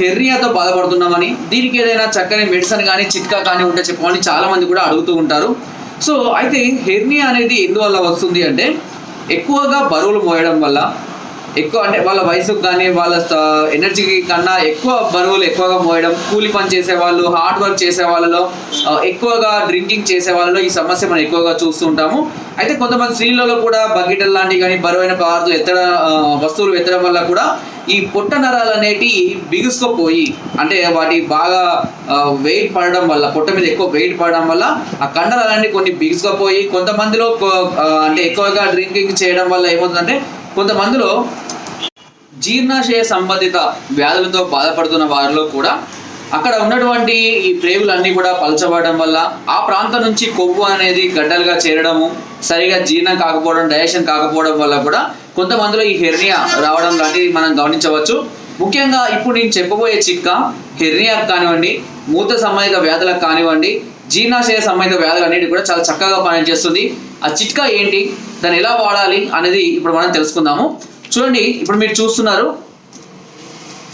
హెర్నియాతో బాధపడుతున్నామని దీనికి ఏదైనా చక్కని మెడిసిన్ కానీ చిట్కా కానీ ఉంటే చెప్పమని చాలామంది కూడా అడుగుతూ ఉంటారు. సో అయితే హెర్నియా అనేది ఎందువల్ల వస్తుంది అంటే ఎక్కువగా బరువులు మోయడం వల్ల ఎక్కువ అంటే వాళ్ళ వయసుకు కానీ వాళ్ళ ఎనర్జీకి కన్నా ఎక్కువ బరువులు ఎక్కువగా మోయడం కూలి పని చేసే వాళ్ళు హార్డ్ వర్క్ చేసే వాళ్ళలో ఎక్కువగా డ్రింకింగ్ చేసే వాళ్ళలో ఈ సమస్య మనం ఎక్కువగా చూస్తూ ఉంటాము. అయితే కొంతమంది స్త్రీలలో కూడా బకెటల్ లాంటివి కానీ బరువైన పదార్థాలు ఎత్తడం వస్తువులు ఎత్తడం వల్ల కూడా ఈ పొట్ట నరాలు అనేటి బిగుసుకుపోయి అంటే వాటి బాగా వెయిట్ పడడం వల్ల పొట్ట మీద ఎక్కువ వెయిట్ పడడం వల్ల ఆ కండరాలన్నీ కొన్ని బిగుసుకుపోయి కొంతమందిలో అంటే ఎక్కువగా డ్రింకింగ్ చేయడం వల్ల ఏమవుతుందంటే కొంతమందిలో జీర్ణాశయ సంబంధిత వ్యాధులతో బాధపడుతున్న వారిలో కూడా అక్కడ ఉన్నటువంటి ఈ ప్రేగులన్నీ కూడా పలచబడడం వల్ల ఆ ప్రాంతం నుంచి కొవ్వు అనేది గడ్డలుగా చేరడము సరిగా జీర్ణం కాకపోవడం డైజెషన్ కాకపోవడం వల్ల కూడా కొంతమందిలో ఈ హెర్నియా రావడం లాంటివి మనం గమనించవచ్చు. ముఖ్యంగా ఇప్పుడు నేను చెప్పబోయే చిక్క హెర్నియా కానివ్వండి మూత సంబంధిత వ్యాధులకు కానివ్వండి జీర్ణాశయ సంబంధిత వ్యాధులు అన్నిటి కూడా చాలా చక్కగా పనిచేస్తుంది. ఆ చిట్కా ఏంటి? దాన్ని ఎలా వాడాలి అనేది ఇప్పుడు మనం తెలుసుకుందాము. చూడండి ఇప్పుడు మీరు చూస్తున్నారు.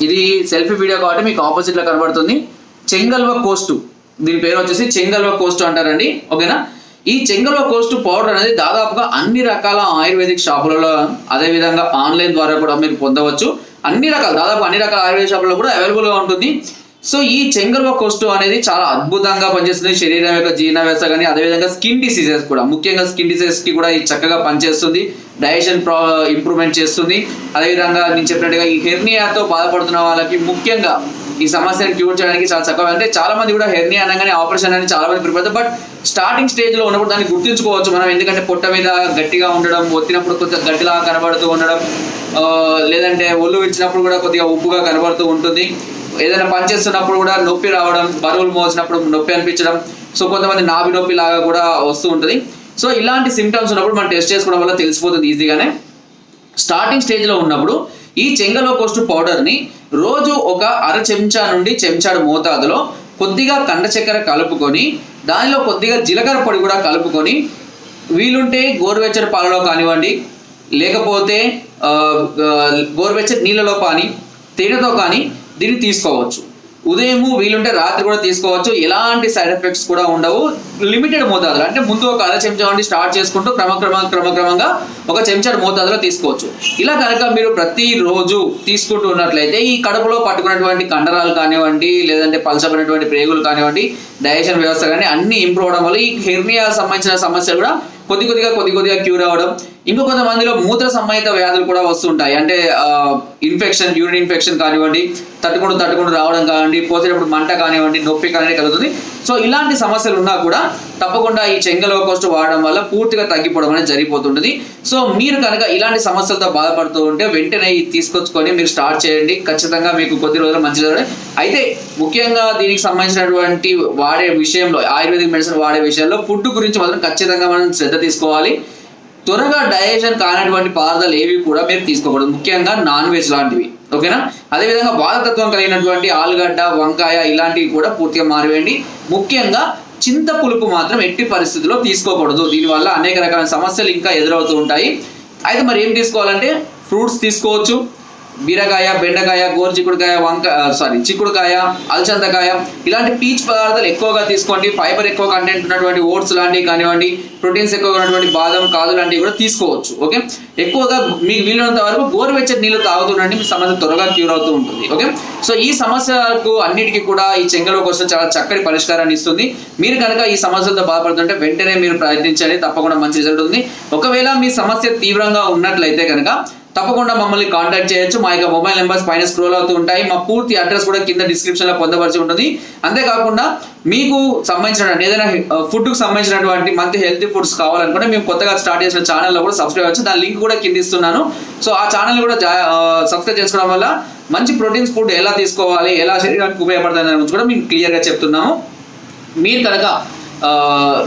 ఇది సెల్ఫీ వీడియో కాబట్టి మీకు ఆపోజిట్లో కనబడుతుంది. చెంగల్వ కోస్టు దీని పేరు వచ్చేసి చెంగల్వ కోస్టు అంటారండి. ఓకేనా? ఈ చెంగల్వ కోస్టు పౌడర్ అనేది దాదాపుగా అన్ని రకాల ఆయుర్వేదిక్ షాపులలో అదే విధంగా ఆన్లైన్ ద్వారా కూడా మీరు పొందవచ్చు. అన్ని రకాల దాదాపు అన్ని రకాల ఆయుర్వేద షాపులలో కూడా అవైలబుల్గా ఉంటుంది. సో ఈ చెంగల్వ కోస్టు అనేది చాలా అద్భుతంగా పనిచేస్తుంది. శరీరం యొక్క జీర్ణ వ్యవస్థ కానీ అదేవిధంగా స్కిన్ డిసీజెస్ కూడా. ముఖ్యంగా స్కిన్ డిసీజెస్కి కూడా ఇది చక్కగా పనిచేస్తుంది. డైజెషన్ ప్రా ఇంప్రూవ్మెంట్ చేస్తుంది. అదేవిధంగా నేను చెప్పినట్టుగా ఈ హెర్నియాతో బాధపడుతున్న వాళ్ళకి ముఖ్యంగా ఈ సమస్యను క్యూర్ చేయడానికి చాలా చక్కగా అంటే చాలా మంది కూడా హెర్నియా అనగానే ఆపరేషన్ అని చాలా మంది ప్రిపేర్ బట్ స్టార్టింగ్ స్టేజ్లో ఉన్నప్పుడు దాన్ని గుర్తుంచుకోవచ్చు మనం. ఎందుకంటే పొట్ట మీద గట్టిగా ఉండడం ఒత్తినప్పుడు కొంచెం గట్టిలా కనబడుతూ ఉండడం లేదంటే ఒళ్ళు ఇచ్చినప్పుడు కూడా కొద్దిగా ఉప్పుగా కనబడుతూ ఉంటుంది. ఏదైనా పని చేస్తున్నప్పుడు కూడా నొప్పి రావడం బరువులు మోసినప్పుడు నొప్పి అనిపించడం సో కొంతమంది నాభి నొప్పి లాగా కూడా వస్తూ ఉంటుంది. సో ఇలాంటి సిమ్టమ్స్ ఉన్నప్పుడు మనం టెస్ట్ చేసుకోవడం వల్ల తెలిసిపోతుంది ఈజీగానే. స్టార్టింగ్ స్టేజ్లో ఉన్నప్పుడు ఈ చెంగలో కోస్టు పౌడర్ని రోజు ఒక అర చెంచా నుండి చెంచాడు మోతాదులో కొద్దిగా కండ చక్కెర కలుపుకొని దానిలో కొద్దిగా జీలకర్ర పొడి కూడా కలుపుకొని వీలుంటే గోరువెచ్చని పాలలో కానివ్వండి లేకపోతే గోరువెచ్చని నీళ్ళలో కానీ తేనెతో కానీ దీన్ని తీసుకోవచ్చు. ఉదయము వీలుంటే రాత్రి కూడా తీసుకోవచ్చు. ఎలాంటి సైడ్ ఎఫెక్ట్స్ కూడా ఉండవు. లిమిటెడ్ మోతాదులో అంటే ముందు ఒక అర చెంచా నుండి స్టార్ట్ చేసుకుంటూ క్రమక్రమ క్రమక్రమంగా ఒక చెంచాడు మోతాదులో తీసుకోవచ్చు. ఇలా కనుక మీరు ప్రతిరోజు తీసుకుంటూ ఉన్నట్లయితే ఈ కడుపులో పట్టుకున్నటువంటి కండరాలు కానివ్వండి లేదంటే పలచబడినటువంటి ప్రేగులు కానివ్వండి డైజెషన్ వ్యవస్థ కానీ అన్ని ఇంప్రూవ్ అవడం వల్ల ఈ హెర్నియా సంబంధించిన సమస్యలు కూడా కొద్ది కొద్దిగా కొద్ది కొద్దిగా క్యూర్ అవ్వడం. ఇంకో కొంతమందిలో మూత్ర సంబంధిత వ్యాధులు కూడా వస్తుంటాయి. అంటే ఇన్ఫెక్షన్ యూరిన్ ఇన్ఫెక్షన్ కానివ్వండి తట్టుకుంటూ తట్టుకుంటూ రావడం కానివ్వండి పోసేటప్పుడు మంట కానివ్వండి నొప్పి కానివ్వండి కలుగుతుంది. సో ఇలాంటి సమస్యలు ఉన్నా కూడా తప్పకుండా ఈ చెంగలో కోస్ట్ వాడడం వల్ల పూర్తిగా తగ్గిపోవడం అనేది జరిగిపోతుంటుంది. సో మీరు కనుక ఇలాంటి సమస్యలతో బాధపడుతూ ఉంటే వెంటనే తీసుకొచ్చుకొని మీరు స్టార్ట్ చేయండి. ఖచ్చితంగా మీకు కొద్ది రోజులు మంచి అయితే ముఖ్యంగా దీనికి సంబంధించినటువంటి వాడే విషయంలో ఆయుర్వేదిక్ మెడిసిన్ వాడే విషయంలో ఫుడ్ గురించి మాత్రం ఖచ్చితంగా మనం శ్రద్ధ తీసుకోవాలి. త్వరగా డైజెషన్ కానటువంటి పదార్థాలు ఏవి కూడా మీరు తీసుకోకూడదు. ముఖ్యంగా నాన్ వెజ్ లాంటివి. ఓకేనా? అదేవిధంగా బాధతత్వం కలిగినటువంటి ఆలుగడ్డ వంకాయ ఇలాంటివి కూడా పూర్తిగా మారివేయండి. ముఖ్యంగా చింత పులుపు మాత్రం ఎట్టి పరిస్థితుల్లో తీసుకోకూడదు. దీనివల్ల అనేక రకాల సమస్యలు ఇంకా ఎదురవుతూ ఉంటాయి. అయితే మరి ఏం తీసుకోవాలంటే ఫ్రూట్స్ తీసుకోవచ్చు. బీరకాయ బెండకాయ గోరు చిక్కుడుకాయ వంక సారీ చిక్కుడుకాయ అలచందకాయ ఇలాంటి పీచ్ పదార్థాలు ఎక్కువగా తీసుకోండి. ఫైబర్ ఎక్కువ కంటెంట్ ఉన్నటువంటి ఓట్స్ లాంటివి కానివ్వండి ప్రోటీన్స్ ఎక్కువగా ఉన్నటువంటి బాదం కాదు లాంటివి కూడా తీసుకోవచ్చు ఓకే ఎక్కువగా మీకు వీలున్నంత వరకు గోరువెచ్చటి నీళ్ళు తాగుతుండండి మీ సమస్య త్వరగా క్యూర్ అవుతూ ఉంటుంది ఓకే సో ఈ సమస్యలకు అన్నిటికీ కూడా ఈ చెంగలో కోసం చాలా చక్కటి పరిష్కారాన్ని ఇస్తుంది. మీరు కనుక ఈ సమస్యలతో బాధపడుతుంటే వెంటనే మీరు ప్రయత్నించండి తప్పకుండా మంచి రిజల్ట్ ఉంది ఒకవేళ మీ సమస్య తీవ్రంగా ఉన్నట్లయితే కనుక తప్పకుండా మమ్మల్ని కాంటాక్ట్ చేయొచ్చు. మా యొక్క మొబైల్ నెంబర్స్ పైన స్క్రోల్ అవుతూ ఉంటాయి. మా పూర్తి అడ్రస్ కూడా కింద డిస్క్రిప్షన్లో పొందపరిచి ఉంటుంది. అంతేకాకుండా మీకు సంబంధించిన ఏదైనా ఫుడ్కు సంబంధించినటువంటి మంచి హెల్తీ ఫుడ్స్ కావాలనుకుంటే మేము కొత్తగా స్టార్ట్ చేసిన ఛానల్లో కూడా సబ్స్క్రైబ్ అవ్వచ్చు. దాని లింక్ కూడా కింద ఇస్తున్నాను. సో ఆ ఛానల్ కూడా సబ్స్క్రైబ్ చేసుకోవడం వల్ల మంచి ప్రోటీన్స్ ఫుడ్ ఎలా తీసుకోవాలి ఎలా శరీరానికి ఉపయోగపడుతుంది దాని కూడా మేము క్లియర్గా చెప్తున్నాము. మీరు కనుక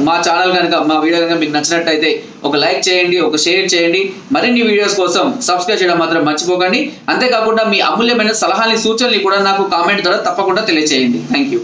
మా ఛానల్ కనుక మా వీడియో కనుక మీకు నచ్చినట్టయితే ఒక లైక్ చేయండి ఒక షేర్ చేయండి. మరిన్ని వీడియోస్ కోసం సబ్స్క్రైబ్ చేయడం మాత్రం మర్చిపోకండి. అంతేకాకుండా మీ అమూల్యమైన సలహాని సూచనలు కూడా నాకు కామెంట్ ద్వారా తప్పకుండా తెలియజేయండి థ్యాంక్ యూ